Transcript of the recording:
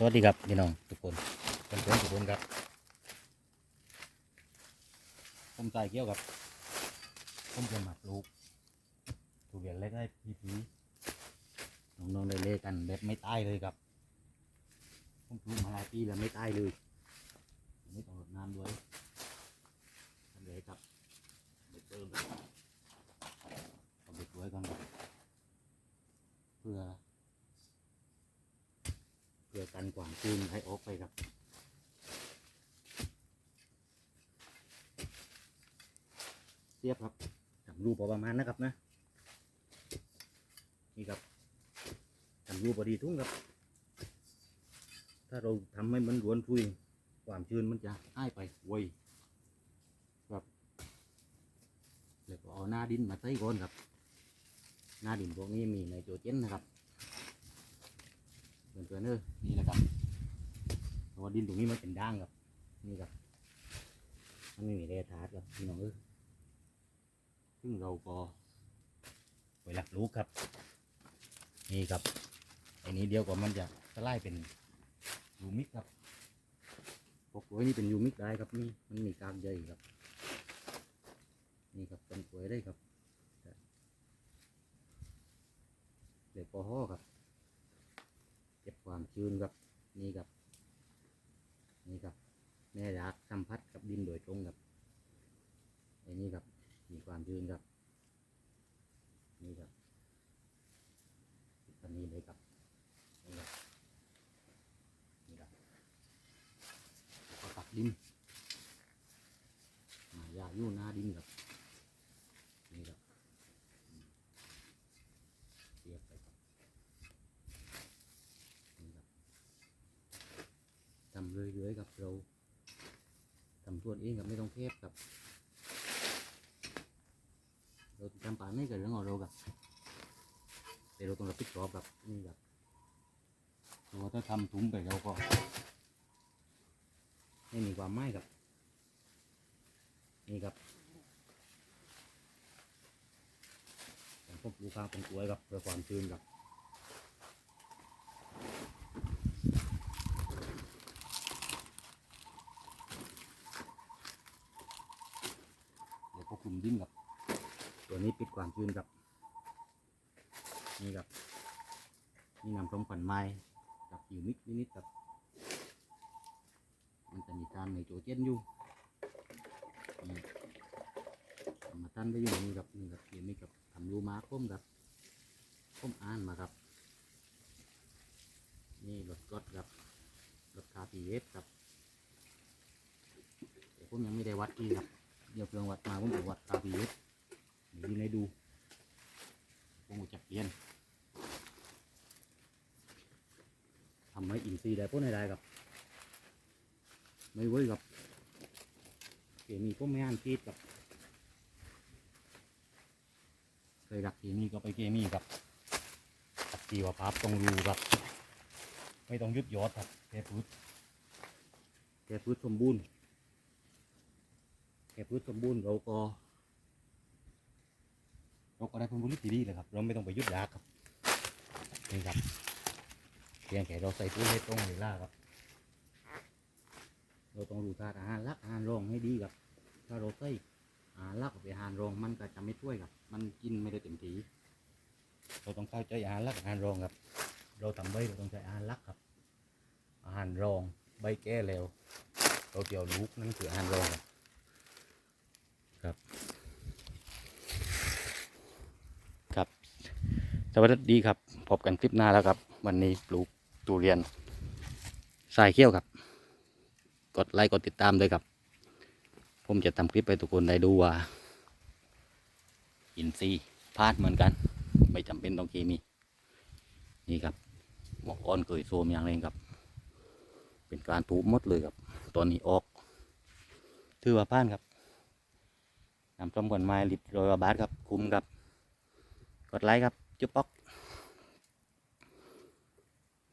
สวัสดีครับพี่น้องทุกคนเพื่อนทุกคนครับผมใส่เกี่ยวกับผมจะหมักลูกทุเรียนเล็กได้พี่พีน้องๆได้เล่กันแบบไม่ตายเลยครับผมปลูกมาหลายปีแล้วไม่ตายเลยไม่ต้องรดน้ำด้วยทำเลยครับเด็กเติมเอาเด็กไว้ก่อนครับเพื่อ เพื่อ กันกวางคืนให้ออกไปครับเทียบครับทำรูปพอประมาณนะครับนะนี่ครับทำรูปพอดีทุ่งครับ ถ้าเราทำให้มันหลวนทุยความชื้นมันจะหายไปไวครับแล้วก็เอาหน้าดินมาใส่ก่อนครับ หน้าดินพวกนี้มีไนโตรเจนนะครับ เพื่อนเออนี่แหละครับเพราะว่าดินตรงนี้มันเป็นด่างครับ นี่ครับ มันไม่มีแร่ธาตุครับพี่น้องเออซึ่งเราก็ไปหลักรู้ครับ นี่ครับไอ้นี้เดียวกว่ามันจะสลายเป็นยูมิกครับพวกกล้วยนี่เป็นยูมิกได้ครับนี่มันมีกากใหญ่ครับ นี่ครับเป็นกล้วยได้ครับเด็กปอห่อครับ ความชื้นครับนี่ครับ นี่ครับ แม่รักสัมผัสกับดินโดยตรงครับไอ้นี่ครับ มีความชื้นครับ นี่ครับอันนี้เลยครับนี่ครับนี่ครับก็กับดินมายาอยู่หน้าดินครับนี่ครับอืมเสียบไปครับ นี่ครับ ทำเรื่อยๆกับเราทำตัวเองกับไม่ต้องเทปกับเราทำป่านไม่เกิดเรื่องของเรากับแต่เราต้องรับผิดชอบกับนี่ครับเราถ้าทำถุงไปเราก็ไม่มีความหมายครับนี่ครับผมพบลูกค้าเป็นกล้วยครับเพื่อความชื้นครับ เดี๋ ยวก็คลุมดินครับ ตัวนี้ปิดความชื้นครับ นี่ครับ นี่นำสมขวัญไม้กับอยู่นิดนิดๆครับ มันจะมีการในโจเจนอยู่นี่ามาตั้นไว้อยู่นี่ครับนี่ครับเดี๋ยวนี้ครับทำรูมาค้มครับค้มอ่านมาครับ นี่รถรถครับรถคาพีเอสครับแต่ผมยังไม่ได้วัดที่ครับ ดี๋ยวเครื่องวัดมาผมจะวัด RPS เดี๋ยวดูให้ดูผมจะเปลี่ยนทำให้อินซีย์ได้พ้นให้ได้ครับไม่เว้ยครับเกมีก็ไม่อ่านฟีดครับเคยรักเกมีก็ไปเกมีครับตัดจีวภาพตรงรูครับ ไม่ต้องยุดยอดครับแค่พืชแค่พืชสมบูรณ์ ค่พืชสมบูรณ์เราก็เราก็ได้ผลผลิตที่ดีเลยครับ เราไม่ต้องไปยุดยาครับนี่ครับเพียงแค่เราใส่ปุ๋ยให้ตรงเวลาครับ เราต้องรู้ธาตุอาหารลักอาหารรองให้ดีครับ ถ้าเราใส่อาหารลักกับอาหารรองมันก็จะไม่ช่วยครับ มันกินไม่ได้เต็มที่เราต้องเข้าใจอาหารลักอาหารรองครับ เราทำใบเราต้องใช้อาหารลักครับ อาหารรองใบแก้แล้วเราเจียวลูกนั่นคืออาหารรองครับ ครับ ส วัสดีครับ พบกันคลิปหน้าแล้วครับ วันนี้ปลูกตูเรียนสายเขี้ยวครับ กดไลค์กดติดตามด้วยครับ ผมจะทำคลิปให้ทุกคนได้ดูว่า อินซีพลาดเหมือนกัน ไม่จำเป็นต้องเคมี นี่ครับหมอกอ้อนเกยโซมอย่างเร่งครับ เป็นการถูหมดเลยครับ ตอนนี้ออก ถือว่าผ่านครับนำส้มก่อนไม้ลิตรร้อยว่าบาทครับ คุ้มครับ กดไลค์ครับ จุ๊บป๊อก